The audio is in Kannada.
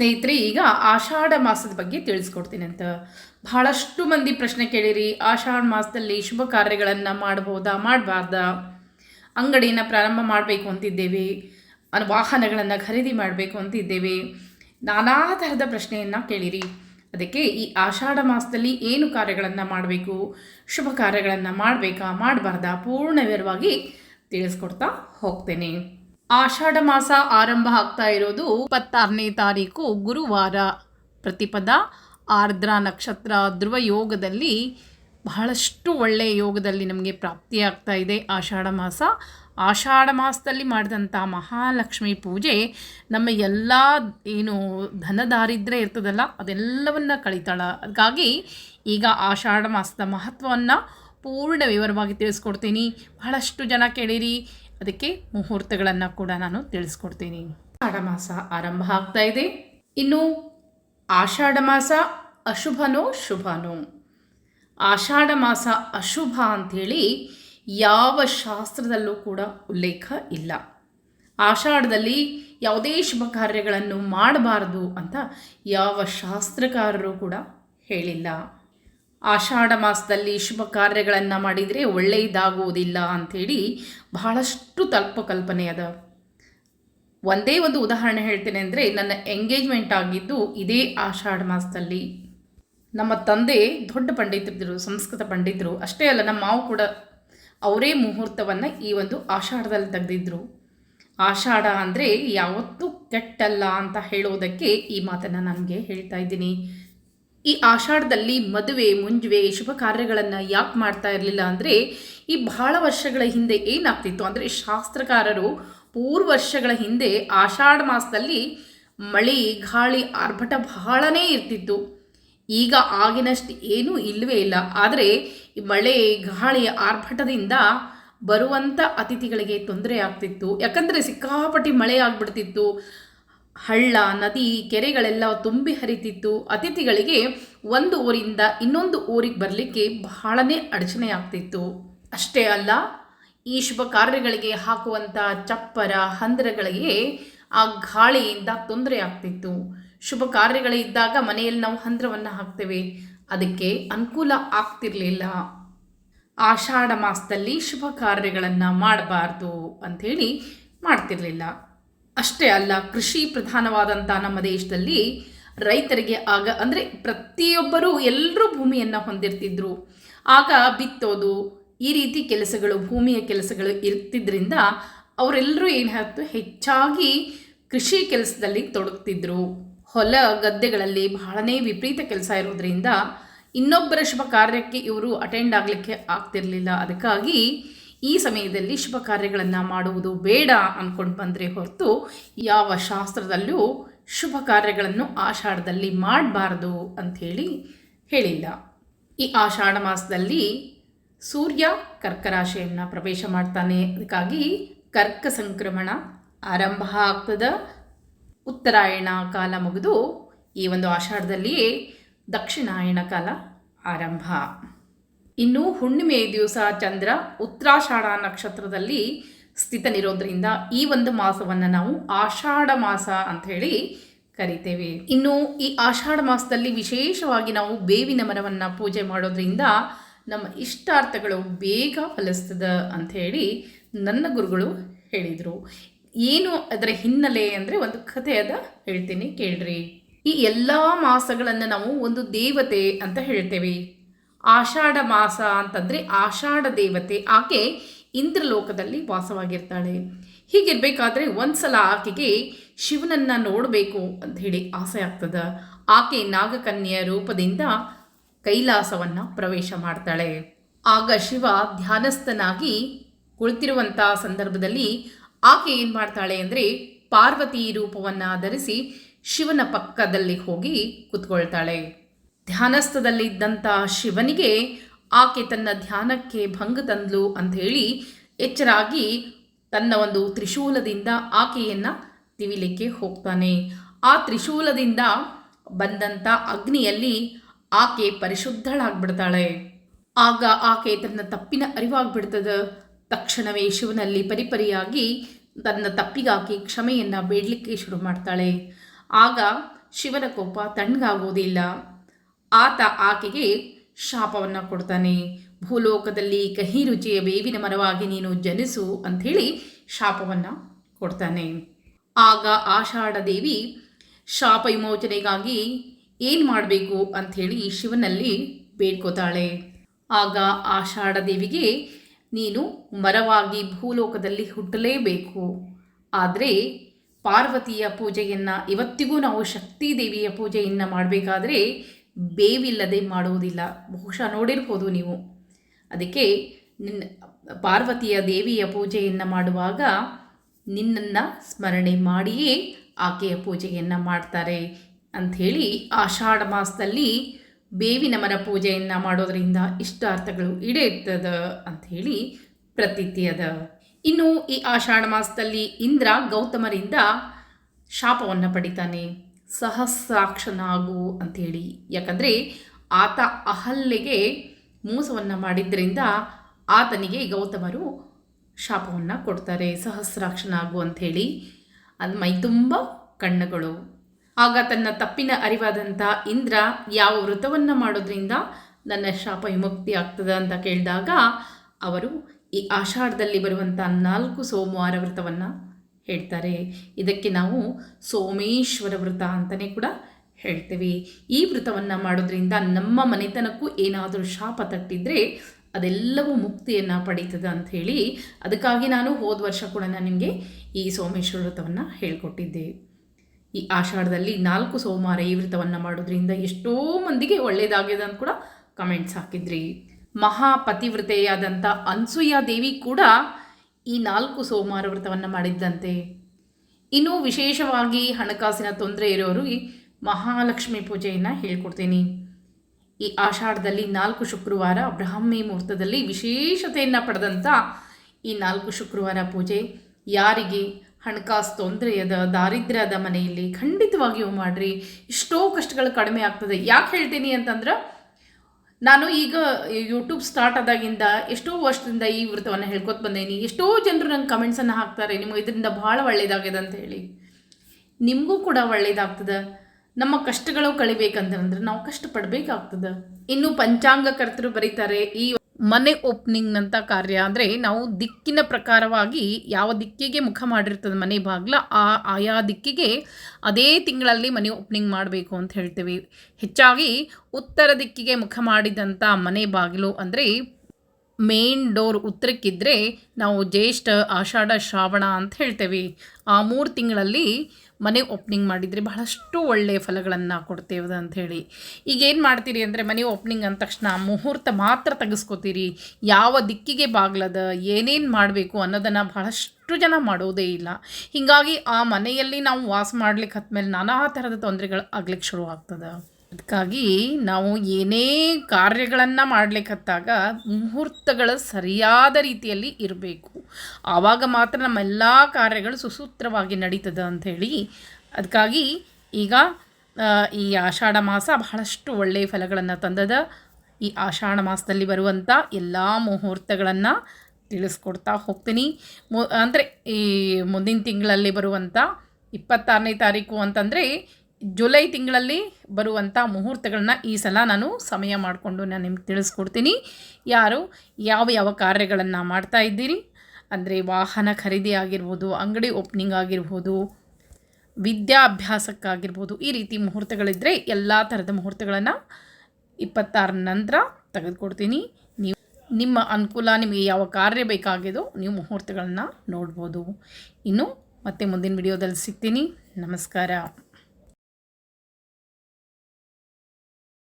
ಸ್ನೇಹಿತರೆ, ಈಗ ಆಷಾಢ ಮಾಸದ ಬಗ್ಗೆ ತಿಳಿಸ್ಕೊಡ್ತೀನಿ ಅಂತ. ಬಹಳಷ್ಟು ಮಂದಿ ಪ್ರಶ್ನೆ ಕೇಳಿರಿ, ಆಷಾಢ ಮಾಸದಲ್ಲಿ ಶುಭ ಕಾರ್ಯಗಳನ್ನು ಮಾಡ್ಬೋದಾ, ಮಾಡಬಾರ್ದಾ? ಅಂಗಡಿಯನ್ನು ಪ್ರಾರಂಭ ಮಾಡಬೇಕು ಅಂತಿದ್ದೇವೆ ವಾಹನಗಳನ್ನು ಖರೀದಿ ಮಾಡಬೇಕು ಅಂತಿದ್ದೇವೆ. ನಾನಾ ಥರದ ಪ್ರಶ್ನೆಯನ್ನು ಕೇಳಿರಿ. ಅದಕ್ಕೆ ಈ ಆಷಾಢ ಮಾಸದಲ್ಲಿ ಏನು ಕಾರ್ಯಗಳನ್ನು ಮಾಡಬೇಕು, ಶುಭ ಕಾರ್ಯಗಳನ್ನು ಮಾಡಬೇಕಾ, ಮಾಡಬಾರ್ದಾ? ಪೂರ್ಣ ವಿವರವಾಗಿ ತಿಳಿಸ್ಕೊಡ್ತಾ ಹೋಗ್ತೇನೆ. ಆಷಾಢ ಮಾಸ ಆರಂಭ ಆಗ್ತಾ ಇರೋದು ಇಪ್ಪತ್ತಾರನೇ ತಾರೀಕು ಗುರುವಾರ. ಪ್ರತಿಪದ ಆರ್ದ್ರ ನಕ್ಷತ್ರ ಧ್ರುವ ಯೋಗದಲ್ಲಿ ಬಹಳಷ್ಟು ಒಳ್ಳೆಯ ಯೋಗದಲ್ಲಿ ನಮಗೆ ಪ್ರಾಪ್ತಿಯಾಗ್ತಾ ಇದೆ ಆಷಾಢ ಮಾಸ. ಆಷಾಢ ಮಾಸದಲ್ಲಿ ಮಾಡಿದಂಥ ಮಹಾಲಕ್ಷ್ಮಿ ಪೂಜೆ ನಮ್ಮ ಎಲ್ಲ ಏನು ಧನ ದಾರಿದ್ರ್ಯ ಇರ್ತದಲ್ಲ ಅದೆಲ್ಲವನ್ನು ಕಳೀತಾಳ. ಅದಕ್ಕಾಗಿ ಈಗ ಆಷಾಢ ಮಾಸದ ಮಹತ್ವವನ್ನು ಪೂರ್ಣ ವಿವರವಾಗಿ ತಿಳಿಸ್ಕೊಡ್ತೀನಿ. ಬಹಳಷ್ಟು ಜನ ಕೇಳಿರಿ ಅದಕ್ಕೆ ಮುಹೂರ್ತಗಳನ್ನು ಕೂಡ ನಾನು ತಿಳಿಸ್ಕೊಡ್ತೀನಿ. ಆಡ ಮಾಸ ಆರಂಭ ಆಗ್ತಾ ಇದೆ. ಇನ್ನು ಆಷಾಢ ಮಾಸ ಅಶುಭನೋ ಶುಭನೋ. ಆಷಾಢ ಮಾಸ ಅಶುಭ ಅಂಥೇಳಿ ಯಾವ ಶಾಸ್ತ್ರದಲ್ಲೂ ಕೂಡ ಉಲ್ಲೇಖ ಇಲ್ಲ. ಆಷಾಢದಲ್ಲಿ ಯಾವುದೇ ಶುಭ ಕಾರ್ಯಗಳನ್ನು ಮಾಡಬಾರದು ಅಂತ ಯಾವ ಶಾಸ್ತ್ರಕಾರರು ಕೂಡ ಹೇಳಿಲ್ಲ. ಆಷಾಢ ಮಾಸದಲ್ಲಿ ಶುಭ ಕಾರ್ಯಗಳನ್ನು ಮಾಡಿದರೆ ಒಳ್ಳೆಯದಾಗುವುದಿಲ್ಲ ಅಂಥೇಳಿ ಬಹಳಷ್ಟು ತಲ್ಪಕಲ್ಪನೆ ಅದ. ಒಂದೇ ಒಂದು ಉದಾಹರಣೆ ಹೇಳ್ತೇನೆ ಅಂದರೆ ನನ್ನ ಎಂಗೇಜ್ಮೆಂಟ್ ಆಗಿದ್ದು ಇದೇ ಆಷಾಢ ಮಾಸದಲ್ಲಿ. ನಮ್ಮ ತಂದೆ ದೊಡ್ಡ ಪಂಡಿತರಿದ್ದರು ಸಂಸ್ಕೃತ ಪಂಡಿತರು, ಅಷ್ಟೇ ಅಲ್ಲ ನಮ್ಮ ಮಾವು ಕೂಡ ಅವರೇ ಮುಹೂರ್ತವನ್ನು ಈ ಒಂದು ಆಷಾಢದಲ್ಲಿ ತೆಗೆದಿದ್ರು. ಆಷಾಢ ಅಂದರೆ ಯಾವತ್ತೂ ಕೆಟ್ಟಲ್ಲ ಅಂತ ಹೇಳೋದಕ್ಕೆ ಈ ಮಾತನ್ನು ನನಗೆ ಹೇಳ್ತಾ ಇದ್ದೀನಿ. ಈ ಆಷಾಢದಲ್ಲಿ ಮದುವೆ, ಮುಂಜುವೆ ಶುಭ ಕಾರ್ಯಗಳನ್ನು ಯಾಕೆ ಮಾಡ್ತಾ ಇರಲಿಲ್ಲ ಅಂದರೆ ಈ ಬಹಳ ವರ್ಷಗಳ ಹಿಂದೆ ಏನಾಗ್ತಿತ್ತು ಅಂದರೆ ಶಾಸ್ತ್ರಕಾರರು ಪೂರ್ವ ವರ್ಷಗಳ ಹಿಂದೆ ಆಷಾಢ ಮಾಸದಲ್ಲಿ ಮಳೆ, ಗಾಳಿ, ಆರ್ಭಟ ಬಹಳನೇ ಇರ್ತಿತ್ತು. ಈಗ ಆಗಿನಷ್ಟು ಏನೂ ಇಲ್ಲವೇ ಇಲ್ಲ. ಆದರೆ ಈ ಮಳೆ ಗಾಳಿಯ ಆರ್ಭಟದಿಂದ ಬರುವಂಥ ಅತಿಥಿಗಳಿಗೆ ತೊಂದರೆ ಆಗ್ತಿತ್ತು. ಯಾಕಂದರೆ ಸಿಕ್ಕಾಪಟ್ಟಿ ಮಳೆ ಆಗ್ಬಿಡ್ತಿತ್ತು. ಹಳ್ಳ, ನದಿ, ಕೆರೆಗಳೆಲ್ಲ ತುಂಬಿ ಹರಿತಿತ್ತು ಅತಿಥಿಗಳಿಗೆ ಒಂದು ಊರಿಂದ ಇನ್ನೊಂದು ಊರಿಗೆ ಬರಲಿಕ್ಕೆ ಬಹಳನೇ ಅಡಚಣೆ ಆಗ್ತಿತ್ತು. ಅಷ್ಟೇ ಅಲ್ಲ, ಈ ಶುಭ ಕಾರ್ಯಗಳಿಗೆ ಹಾಕುವಂಥ ಚಪ್ಪರ, ಹಂದರಗಳಿಗೆ ಆ ಗಾಳಿಯಿಂದ ತೊಂದರೆ ಆಗ್ತಿತ್ತು. ಶುಭ ಕಾರ್ಯಗಳಿದ್ದಾಗ ಮನೆಯಲ್ಲಿ ನಾವು ಹಂದ್ರವನ್ನು ಹಾಕ್ತೇವೆ. ಅದಕ್ಕೆ ಅನುಕೂಲ ಆಗ್ತಿರಲಿಲ್ಲ. ಆಷಾಢ ಮಾಸದಲ್ಲಿ ಶುಭ ಕಾರ್ಯಗಳನ್ನು ಮಾಡಬಾರ್ದು ಅಂಥೇಳಿ ಮಾಡ್ತಿರಲಿಲ್ಲ. ಅಷ್ಟೇ ಅಲ್ಲ, ಕೃಷಿ ಪ್ರಧಾನವಾದಂಥ ನಮ್ಮ ದೇಶದಲ್ಲಿ ರೈತರಿಗೆ ಆಗ, ಅಂದರೆ ಪ್ರತಿಯೊಬ್ಬರೂ ಎಲ್ಲರೂ ಭೂಮಿಯನ್ನು ಹೊಂದಿರ್ತಿದ್ರು. ಆಗ ಬಿತ್ತೋದು, ಈ ರೀತಿ ಕೆಲಸಗಳು, ಭೂಮಿಯ ಕೆಲಸಗಳು ಇರ್ತಿದ್ರಿಂದ ಅವರೆಲ್ಲರೂ ಏನಾಯ್ತು ಹೆಚ್ಚಾಗಿ ಕೃಷಿ ಕೆಲಸದಲ್ಲಿ ತೊಡಗ್ತಿದ್ರು. ಹೊಲ, ಗದ್ದೆಗಳಲ್ಲಿ ಬಹಳನೇ ವಿಪರೀತ ಕೆಲಸ ಇರೋದ್ರಿಂದ ಇನ್ನೊಬ್ಬರ ಶುಭ ಕಾರ್ಯಕ್ಕೆ ಇವರು ಅಟೆಂಡ್ ಆಗಲಿಕ್ಕೆ ಆಗ್ತಿರಲಿಲ್ಲ. ಅದಕ್ಕಾಗಿ ಈ ಸಮಯದಲ್ಲಿ ಶುಭ ಕಾರ್ಯಗಳನ್ನು ಮಾಡುವುದು ಬೇಡ ಅಂದ್ಕೊಂಡು ಬಂದರೆ ಹೊರತು ಯಾವ ಶಾಸ್ತ್ರದಲ್ಲೂ ಶುಭ ಕಾರ್ಯಗಳನ್ನು ಆಷಾಢದಲ್ಲಿ ಮಾಡಬಾರ್ದು ಅಂಥೇಳಿ ಹೇಳಿಲ್ಲ. ಈ ಆಷಾಢ ಮಾಸದಲ್ಲಿ ಸೂರ್ಯ ಕರ್ಕ ರಾಶಿಯನ್ನು ಪ್ರವೇಶ ಮಾಡ್ತಾನೆ. ಅದಕ್ಕಾಗಿ ಕರ್ಕ ಸಂಕ್ರಮಣ ಆರಂಭ ಆಗ್ತದ. ಉತ್ತರಾಯಣ ಕಾಲ ಮುಗಿದು ಈ ಒಂದು ಆಷಾಢದಲ್ಲಿಯೇ ದಕ್ಷಿಣಾಯಣ ಕಾಲ ಆರಂಭ. ಇನ್ನು ಹುಣ್ಣಿಮೆಯ ದಿವಸ ಚಂದ್ರ ಉತ್ತರಾಷಾಢ ನಕ್ಷತ್ರದಲ್ಲಿ ಸ್ಥಿತನಿರೋದ್ರಿಂದ ಈ ಒಂದು ಮಾಸವನ್ನು ನಾವು ಆಷಾಢ ಮಾಸ ಅಂತ ಹೇಳಿ ಕರಿತೇವೆ. ಇನ್ನು ಈ ಆಷಾಢ ಮಾಸದಲ್ಲಿ ವಿಶೇಷವಾಗಿ ನಾವು ಬೇವಿನ ಮರವನ್ನು ಪೂಜೆ ಮಾಡೋದ್ರಿಂದ ನಮ್ಮ ಇಷ್ಟಾರ್ಥಗಳು ಬೇಗ ಫಲಿಸ್ತದ ಹೇಳಿ ನನ್ನ ಗುರುಗಳು ಹೇಳಿದರು. ಏನು ಅದರ ಹಿನ್ನೆಲೆ ಅಂದರೆ ಒಂದು ಕಥೆ ಅದ ಹೇಳ್ತೀನಿ ಕೇಳ್ರಿ. ಈ ಎಲ್ಲ ಮಾಸಗಳನ್ನು ನಾವು ಒಂದು ದೇವತೆ ಅಂತ ಹೇಳ್ತೇವೆ. ಆಷಾಢ ಮಾಸ ಅಂತಂದರೆ ಆಷಾಢ ದೇವತೆ. ಆಕೆ ಇಂದ್ರಲೋಕದಲ್ಲಿ ವಾಸವಾಗಿರ್ತಾಳೆ. ಹೀಗಿರಬೇಕಾದ್ರೆ ಒಂದ್ಸಲ ಆಕೆಗೆ ಶಿವನನ್ನು ನೋಡಬೇಕು ಅಂತ ಹೇಳಿ ಆಸೆ ಆಗ್ತದ. ಆಕೆ ನಾಗಕನ್ಯೆಯ ರೂಪದಿಂದ ಕೈಲಾಸವನ್ನು ಪ್ರವೇಶ ಮಾಡ್ತಾಳೆ. ಆಗ ಶಿವ ಧ್ಯಾನಸ್ಥನಾಗಿ ಕುಳಿತಿರುವಂಥ ಸಂದರ್ಭದಲ್ಲಿ ಆಕೆ ಏನು ಮಾಡ್ತಾಳೆ ಅಂದರೆ ಪಾರ್ವತಿ ರೂಪವನ್ನು ಧರಿಸಿ ಶಿವನ ಪಕ್ಕದಲ್ಲಿ ಹೋಗಿ ಕೂತ್ಕೊಳ್ತಾಳೆ. ಧ್ಯಾನಸ್ಥದಲ್ಲಿದ್ದಂಥ ಶಿವನಿಗೆ ಆಕೆ ತನ್ನ ಧ್ಯಾನಕ್ಕೆ ಭಂಗ ತಂದ್ಲು ಅಂಥೇಳಿ ಎಚ್ಚರಾಗಿ ತನ್ನ ಒಂದು ತ್ರಿಶೂಲದಿಂದ ಆಕೆಯನ್ನು ತಿವಿಲಿಕ್ಕೆ ಹೋಗ್ತಾನೆ. ಆ ತ್ರಿಶೂಲದಿಂದ ಬಂದಂಥ ಅಗ್ನಿಯಲ್ಲಿ ಆಕೆ ಪರಿಶುದ್ಧಳಾಗ್ಬಿಡ್ತಾಳೆ. ಆಗ ಆಕೆ ತನ್ನ ತಪ್ಪಿನ ಅರಿವಾಗ್ಬಿಡ್ತದ. ತಕ್ಷಣವೇ ಶಿವನಲ್ಲಿ ಪರಿಪರಿಯಾಗಿ ತನ್ನ ತಪ್ಪಿಗಾಕಿ ಕ್ಷಮೆಯನ್ನು ಬೇಡಲಿಕ್ಕೆ ಶುರು ಮಾಡ್ತಾಳೆ. ಆಗ ಶಿವನ ಕೋಪ ತಣ್ಣಗಾಗೋದಿಲ್ಲ. ಆತ ಆಕೆಗೆ ಶಾಪವನ್ನು ಕೊಡ್ತಾನೆ. ಭೂಲೋಕದಲ್ಲಿ ಕಹಿ ರುಚಿಯ ಬೇವಿನ ಮರವಾಗಿ ನೀನು ಜನಿಸು ಅಂಥೇಳಿ ಶಾಪವನ್ನು ಕೊಡ್ತಾನೆ. ಆಗ ಆಷಾಢ ದೇವಿ ಶಾಪ ವಿಮೋಚನೆಗಾಗಿ ಏನು ಮಾಡಬೇಕು ಅಂಥೇಳಿ ಶಿವನಲ್ಲಿ ಬೇಡ್ಕೋತಾಳೆ. ಆಗ ಆಷಾಢ ದೇವಿಗೆ ನೀನು ಮರವಾಗಿ ಭೂಲೋಕದಲ್ಲಿ ಹುಟ್ಟಲೇಬೇಕು. ಆದರೆ ಪಾರ್ವತಿಯ ಪೂಜೆಯನ್ನು, ಇವತ್ತಿಗೂ ನಾವು ಶಕ್ತಿ ದೇವಿಯ ಪೂಜೆಯನ್ನು ಮಾಡಬೇಕಾದ್ರೆ ಬೇವಿಲ್ಲದೆ ಮಾಡುವುದಿಲ್ಲ. ಬಹುಶಃ ನೋಡಿರ್ಬೋದು ನೀವು. ಅದಕ್ಕೆ ನಿನ್ನ ಪಾರ್ವತಿಯ ದೇವಿಯ ಪೂಜೆಯನ್ನು ಮಾಡುವಾಗ ನಿನ್ನನ್ನು ಸ್ಮರಣೆ ಮಾಡಿಯೇ ಆಕೆಯ ಪೂಜೆಯನ್ನು ಮಾಡ್ತಾರೆ ಅಂಥೇಳಿ ಆಷಾಢ ಮಾಸದಲ್ಲಿ ಬೇವಿನ ಮರ ಪೂಜೆಯನ್ನು ಮಾಡೋದರಿಂದ ಇಷ್ಟಾರ್ಥಗಳು ಈಡೇರ್ತದ ಅಂಥೇಳಿ ಪ್ರತೀತಿ ಅದ ಇನ್ನು ಈ ಆಷಾಢ ಮಾಸದಲ್ಲಿ ಇಂದ್ರ ಗೌತಮರಿಂದ ಶಾಪವನ್ನು ಪಡಿತಾನೆ. ಸಹಸ್ರಾಕ್ಷನಾಗು ಅಂಥೇಳಿ ಯಾಕಂದರೆ ಆತ ಅಹಲ್ಲೆಗೆ ಮೋಸವನ್ನು ಮಾಡಿದ್ದರಿಂದ ಆತನಿಗೆ ಗೌತಮರು ಶಾಪವನ್ನು ಕೊಡ್ತಾರೆ, ಸಹಸ್ರಾಕ್ಷನಾಗು ಅಂಥೇಳಿ. ಅದು ಮೈ ತುಂಬ ಕಣ್ಣುಗಳು. ಆಗ ತನ್ನ ತಪ್ಪಿನ ಅರಿವಾದಂಥ ಇಂದ್ರ ಯಾವ ವ್ರತವನ್ನು ಮಾಡೋದ್ರಿಂದ ನನ್ನ ಶಾಪ ವಿಮುಕ್ತಿ ಆಗ್ತದೆ ಅಂತ ಕೇಳಿದಾಗ, ಅವರು ಈ ಆಷಾಢದಲ್ಲಿ ಬರುವಂಥ ನಾಲ್ಕು ಸೋಮವಾರ ವ್ರತವನ್ನು ಹೇಳ್ತಾರೆ. ಇದಕ್ಕೆ ನಾವು ಸೋಮೇಶ್ವರ ವ್ರತ ಅಂತಲೇ ಕೂಡ ಹೇಳ್ತೇವೆ. ಈ ವ್ರತವನ್ನು ಮಾಡೋದ್ರಿಂದ ನಮ್ಮ ಮನೆತನಕ್ಕೂ ಏನಾದರೂ ಶಾಪ ತಟ್ಟಿದರೆ ಅದೆಲ್ಲವೂ ಮುಕ್ತಿಯನ್ನು ಪಡೀತದೆ ಅಂಥೇಳಿ ಅದಕ್ಕಾಗಿ ನಾನು ಹೋದ ವರ್ಷ ಕೂಡ ನಾನು ನಿಮಗೆ ಈ ಸೋಮೇಶ್ವರ ವ್ರತವನ್ನು ಹೇಳಿಕೊಟ್ಟಿದ್ದೆ. ಈ ಆಷಾಢದಲ್ಲಿ ನಾಲ್ಕು ಸೋಮವಾರ ಈ ವ್ರತವನ್ನು ಮಾಡೋದ್ರಿಂದ ಎಷ್ಟೋ ಮಂದಿಗೆ ಒಳ್ಳೆಯದಾಗಿದೆ ಅಂತ ಕೂಡ ಕಮೆಂಟ್ಸ್ ಹಾಕಿದ್ರಿ. ಮಹಾಪತಿವ್ರತೆಯಾದಂಥ ಅನ್ಸೂಯಾ ದೇವಿ ಕೂಡ ಈ ನಾಲ್ಕು ಸೋಮವಾರ ವ್ರತವನ್ನು ಮಾಡಿದ್ದಂತೆ. ಇನ್ನು ವಿಶೇಷವಾಗಿ ಹಣಕಾಸಿನ ತೊಂದರೆ ಇರೋರು ಈ ಮಹಾಲಕ್ಷ್ಮಿ ಪೂಜೆಯನ್ನು ಹೇಳ್ಕೊಡ್ತೀನಿ. ಈ ಆಷಾಢದಲ್ಲಿ ನಾಲ್ಕು ಶುಕ್ರವಾರ ಬ್ರಾಹ್ಮಿ ಮುಹೂರ್ತದಲ್ಲಿ ವಿಶೇಷತೆಯನ್ನು ಪಡೆದಂಥ ಈ ನಾಲ್ಕು ಶುಕ್ರವಾರ ಪೂಜೆ. ಯಾರಿಗೆ ಹಣಕಾಸು ತೊಂದರೆಯದ, ದಾರಿದ್ರ್ಯದ ಮನೆಯಲ್ಲಿ ಖಂಡಿತವಾಗಿಯೂ ಮಾಡಿರಿ. ಎಷ್ಟೋ ಕಷ್ಟಗಳು ಕಡಿಮೆ ಆಗ್ತದೆ. ಯಾಕೆ ಹೇಳ್ತೀನಿ ಅಂತಂದ್ರೆ ನಾನು ಈಗ ಯೂಟ್ಯೂಬ್ ಸ್ಟಾರ್ಟ್ ಆದಾಗಿಂದ ಎಷ್ಟೋ ವರ್ಷದಿಂದ ಈ ವೃತ್ತವನ್ನು ಹೇಳ್ಕೊತ ಬಂದೇನಿ. ಎಷ್ಟೋ ಜನರು ನಂಗೆ ಕಮೆಂಟ್ಸನ್ನು ಹಾಕ್ತಾರೆ, ನಿಮಗೆ ಇದರಿಂದ ಭಾಳ ಒಳ್ಳೆಯದಾಗಿದೆ ಅಂತ ಹೇಳಿ. ನಿಮಗೂ ಕೂಡ ಒಳ್ಳೆಯದಾಗ್ತದೆ ನಮ್ಮ ಕಷ್ಟಗಳು ಕಳಿಬೇಕಂತಂದ್ರೆ ನಾವು ಕಷ್ಟಪಡಬೇಕಾಗ್ತದೆ. ಇನ್ನು ಪಂಚಾಂಗಕರ್ತರು ಬರೀತಾರೆ, ಈ ಮನೆ ಓಪನಿಂಗ್ನಂಥ ಕಾರ್ಯ ಅಂದರೆ ನಾವು ದಿಕ್ಕಿನ ಪ್ರಕಾರವಾಗಿ ಯಾವ ದಿಕ್ಕಿಗೆ ಮುಖ ಮಾಡಿರ್ತದೆ ಮನೆ ಬಾಗಿಲ, ಆ ಆಯಾ ದಿಕ್ಕಿಗೆ ಅದೇ ತಿಂಗಳಲ್ಲಿ ಮನೆ ಓಪನಿಂಗ್ ಮಾಡಬೇಕು ಅಂತ ಹೇಳ್ತೀವಿ. ಹೆಚ್ಚಾಗಿ ಉತ್ತರ ದಿಕ್ಕಿಗೆ ಮುಖ ಮಾಡಿದಂಥ ಮನೆ ಬಾಗಿಲು ಅಂದರೆ ಮೇನ್ ಡೋರ್ ಉತ್ತರಕ್ಕಿದ್ದರೆ ನಾವು ಜ್ಯೇಷ್ಠ, ಆಷಾಢ, ಶ್ರಾವಣ ಅಂತ ಹೇಳ್ತೇವೆ. ಆ ಮೂರು ತಿಂಗಳಲ್ಲಿ ಮನೆ ಓಪ್ನಿಂಗ್ ಮಾಡಿದರೆ ಬಹಳಷ್ಟು ಒಳ್ಳೆಯ ಫಲಗಳನ್ನು ಕೊಡ್ತೇವೆ ಅಂಥೇಳಿ ಈಗ ಏನು ಮಾಡ್ತೀರಿ ಅಂದರೆ ಮನೆ ಓಪ್ನಿಂಗ್ ಅಂದ ತಕ್ಷಣ ಮುಹೂರ್ತ ಮಾತ್ರ ತೆಗೆಸ್ಕೋತೀರಿ. ಯಾವ ದಿಕ್ಕಿಗೆ ಬಾಗ್ಲದ, ಏನೇನು ಮಾಡಬೇಕು ಅನ್ನೋದನ್ನು ಬಹಳಷ್ಟು ಜನ ಮಾಡೋದೇ ಇಲ್ಲ. ಹೀಗಾಗಿ ಆ ಮನೆಯಲ್ಲಿ ನಾವು ವಾಸ ಮಾಡ್ಲಿಕ್ಕೆ ಹತ್ಮೇಲೆ ನಾನಾ ಥರದ ತೊಂದರೆಗಳು ಆಗ್ಲಿಕ್ಕೆ ಶುರು ಆಗ್ತದೆ ಅದಕ್ಕಾಗಿ ನಾವು ಏನೇ ಕಾರ್ಯಗಳನ್ನು ಮಾಡಲಿಕ್ಕತ್ತಾಗ ಮುಹೂರ್ತಗಳು ಸರಿಯಾದ ರೀತಿಯಲ್ಲಿ ಇರಬೇಕು. ಆವಾಗ ಮಾತ್ರ ನಮ್ಮೆಲ್ಲ ಕಾರ್ಯಗಳು ಸುಸೂತ್ರವಾಗಿ ನಡೀತದೆ ಅಂಥೇಳಿ. ಅದಕ್ಕಾಗಿ ಈಗ ಈ ಆಷಾಢ ಮಾಸ ಬಹಳಷ್ಟು ಒಳ್ಳೆಯ ಫಲಗಳನ್ನು ತಂದದ. ಈ ಆಷಾಢ ಮಾಸದಲ್ಲಿ ಬರುವಂಥ ಎಲ್ಲ ಮುಹೂರ್ತಗಳನ್ನು ತಿಳಿಸ್ಕೊಡ್ತಾ ಹೋಗ್ತೀನಿ. ಮು, ಅಂದರೆ ಈ ಮುಂದಿನ ತಿಂಗಳಲ್ಲಿ ಬರುವಂಥ ಇಪ್ಪತ್ತಾರನೇ ತಾರೀಕು ಅಂತಂದರೆ ಜುಲೈ ತಿಂಗಳಲ್ಲಿ ಬರುವಂಥ ಮುಹೂರ್ತಗಳನ್ನ ಈ ಸಲ ನಾನು ಸಮಯ ಮಾಡಿಕೊಂಡು ನಾನು ನಿಮ್ಗೆ ತಿಳಿಸ್ಕೊಡ್ತೀನಿ. ಯಾರು, ಯಾವ ಯಾವ ಕಾರ್ಯಗಳನ್ನು ಮಾಡ್ತಾ ಇದ್ದೀರಿ? ಅಂದರೆ ವಾಹನ ಖರೀದಿ ಆಗಿರ್ಬೋದು, ಅಂಗಡಿ ಓಪನಿಂಗ್ ಆಗಿರ್ಬೋದು, ವಿದ್ಯಾಭ್ಯಾಸಕ್ಕಾಗಿರ್ಬೋದು, ಈ ರೀತಿ ಮುಹೂರ್ತಗಳಿದ್ದರೆ ಎಲ್ಲ ಥರದ ಮುಹೂರ್ತಗಳನ್ನು ಇಪ್ಪತ್ತಾರ ನಂತರ ತೆಗೆದುಕೊಡ್ತೀನಿ. ನೀವು, ನಿಮ್ಮ ಅನುಕೂಲ, ನಿಮಗೆ ಯಾವ ಕಾರ್ಯ ಬೇಕಾಗಿದೋ ನೀವು ಮುಹೂರ್ತಗಳನ್ನು ನೋಡ್ಬೋದು. ಇನ್ನು ಮತ್ತೆ ಮುಂದಿನ ವಿಡಿಯೋದಲ್ಲಿ ಸಿಗ್ತೀನಿ. ನಮಸ್ಕಾರ.